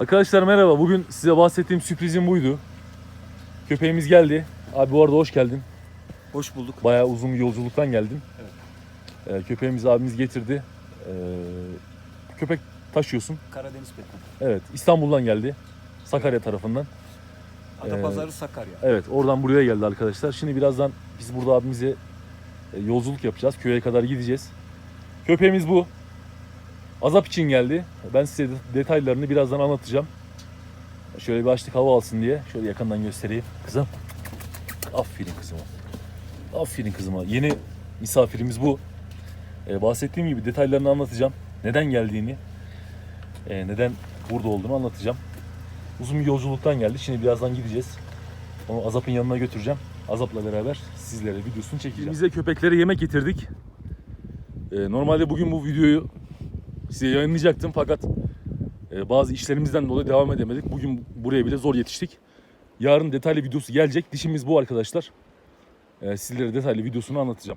Arkadaşlar merhaba. Bugün size bahsettiğim sürprizim buydu. Köpeğimiz geldi. Abi bu arada hoş geldin. Hoş bulduk. Bayağı uzun bir yolculuktan geldin. Evet. Ee, köpeğimizi abimiz getirdi. Ee, köpek taşıyorsun. Karadeniz Petman. Evet İstanbul'dan geldi. Sakarya tarafından. Adapazarı Sakarya. Evet oradan buraya geldi arkadaşlar. Şimdi birazdan biz burada abimize e, yolculuk yapacağız. Köye kadar gideceğiz. Köpeğimiz bu. Azap için geldi. Ben size detaylarını birazdan anlatacağım. Şöyle bir açlık hava alsın diye. Şöyle yakından göstereyim. Kızım. Aferin kızıma. Aferin kızıma. Yeni misafirimiz bu. Ee, bahsettiğim gibi detaylarını anlatacağım. Neden geldiğini, e, neden burada olduğunu anlatacağım. Uzun bir yolculuktan geldi. Şimdi birazdan gideceğiz. Onu Azap'ın yanına götüreceğim. Azap'la beraber sizlere videosunu çekeceğim. Bize köpeklere yemek getirdik. Ee, normalde bugün bu videoyu size yayınlayacaktım fakat e, bazı işlerimizden dolayı devam edemedik. Bugün buraya bile zor yetiştik. Yarın detaylı videosu gelecek. Dişimiz bu arkadaşlar. Ee, sizlere detaylı videosunu anlatacağım.